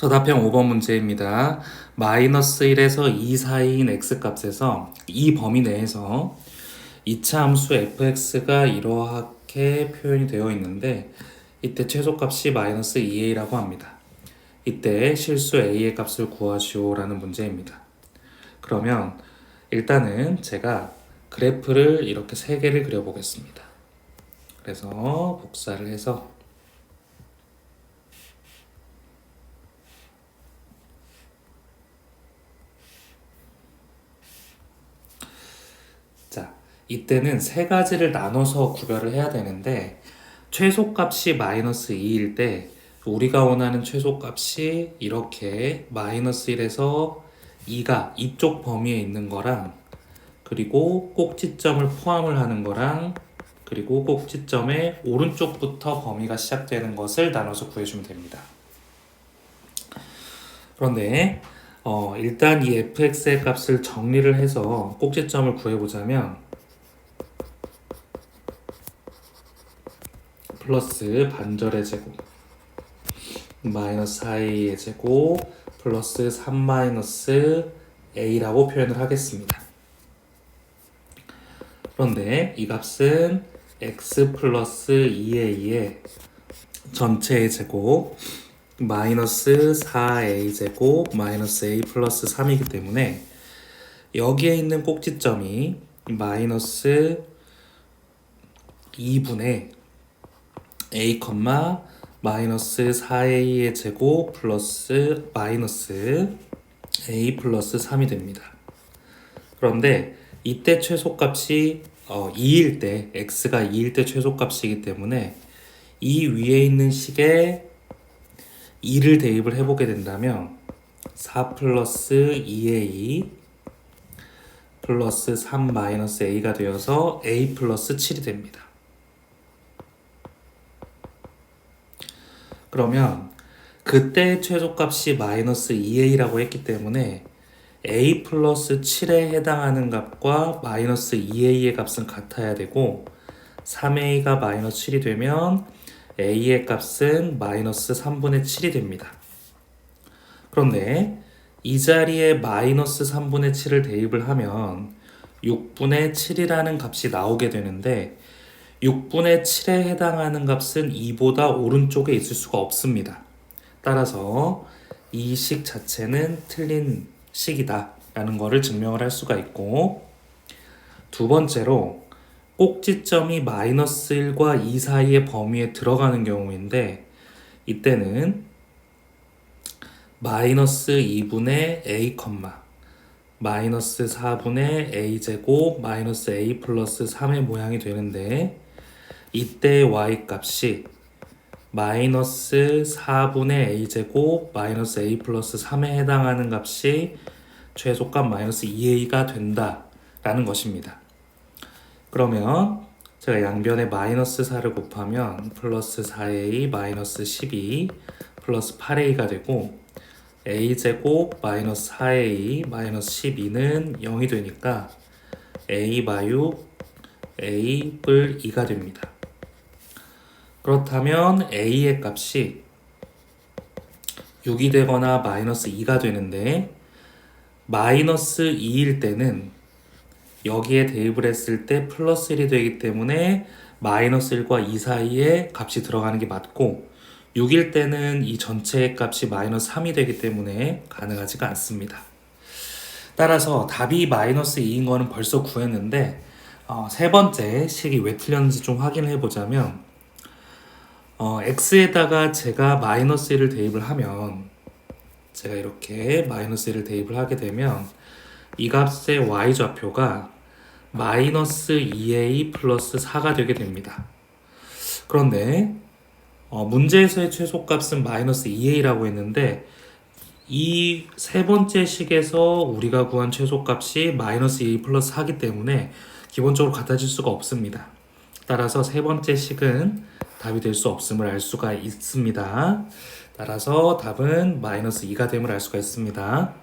서답형 5번 문제입니다. 마이너스 1에서 2 사이인 x값에서 이 범위 내에서 이차 함수 fx가 이러하게 표현이 되어 있는데 이때 최소값이 마이너스 2a라고 합니다. 이때 실수 a의 값을 구하시오라는 문제입니다. 그러면 일단은 제가 그래프를 이렇게 세 개를 그려보겠습니다. 그래서 복사를 해서 자, 이때는 세 가지를 나눠서 구별을 해야 되는데 최소값이 마이너스 2일 때 우리가 원하는 최소값이 이렇게 마이너스 1에서 2가 이쪽 범위에 있는 거랑 그리고 꼭지점을 포함을 하는 거랑 그리고 꼭지점의 오른쪽부터 범위가 시작되는 것을 나눠서 구해주면 됩니다. 그런데 어, 일단 이 fx의 값을 정리를 해서 꼭지점을 구해보자면 플러스 반절의 제곱 마이너스 4a의 제곱 플러스 3 마이너스 a라고 표현을 하겠습니다. 그런데 이 값은 x 플러스 2a의 전체의 제곱 마이너스 4a 제곱 마이너스 a 플러스 3이기 때문에 여기에 있는 꼭지점이 마이너스 2분의 a, 마이너스 4a의 제곱 플러스 마이너스 a 플러스 3이 됩니다. 그런데 이때 최소값이 어, 2일 때 x가 2일 때 최소값이기 때문에 이 위에 있는 식에 2를 대입을 해보게 된다면 4 플러스 2a 플러스 3 마이너스 a가 되어서 a 플러스 7이 됩니다. 그러면 그때 최소값이 마이너스 2a라고 했기 때문에 a 플러스 7에 해당하는 값과 마이너스 2a의 값은 같아야 되고 3a가 마이너스 7이 되면 a의 값은 마이너스 3분의 7이 됩니다. 그런데 이 자리에 마이너스 3분의 7을 대입을 하면 6분의 7이라는 값이 나오게 되는데 6분의 7에 해당하는 값은 2보다 오른쪽에 있을 수가 없습니다. 따라서 이 식 자체는 틀린 식이다 라는 것을 증명을 할 수가 있고 두 번째로 꼭지점이 마이너스 1과 2 사이의 범위에 들어가는 경우인데 이때는 마이너스 2분의 a, 마이너스 4분의 a 제곱 마이너스 a 플러스 3의 모양이 되는데 이때 y 값이 마이너스 4분의 a 제곱 마이너스 a 플러스 3에 해당하는 값이 최소값 마이너스 2a가 된다 라는 것입니다. 그러면 제가 양변에 마이너스 4를 곱하면 플러스 4a 마이너스 12 플러스 8a가 되고 a제곱 마이너스 4a 마이너스 12는 0이 되니까 a 마유 a 뿔 2가 됩니다. 그렇다면 a의 값이 6이 되거나 마이너스 2가 되는데 마이너스 2일 때는 여기에 대입을 했을 때 플러스 1이 되기 때문에 마이너스 1과 2 사이에 값이 들어가는 게 맞고 6일 때는 이 전체의 값이 마이너스 3이 되기 때문에 가능하지가 않습니다. 따라서 답이 마이너스 2인 거는 벌써 구했는데 어, 세 번째 식이 왜 틀렸는지 좀 확인해 보자면 어, x에다가 제가 마이너스 1을 대입을 하면 제가 이렇게 마이너스 1을 대입을 하게 되면 이 값의 y좌표가 마이너스 2a 플러스 4가 되게 됩니다. 그런데 어, 문제에서의 최소값은 마이너스 2a라고 했는데 이 세 번째 식에서 우리가 구한 최소값이 마이너스 2a 플러스 4기 때문에 기본적으로 같아질 수가 없습니다. 따라서 세 번째 식은 답이 될 수 없음을 알 수가 있습니다. 따라서 답은 마이너스 2가 됨을 알 수가 있습니다.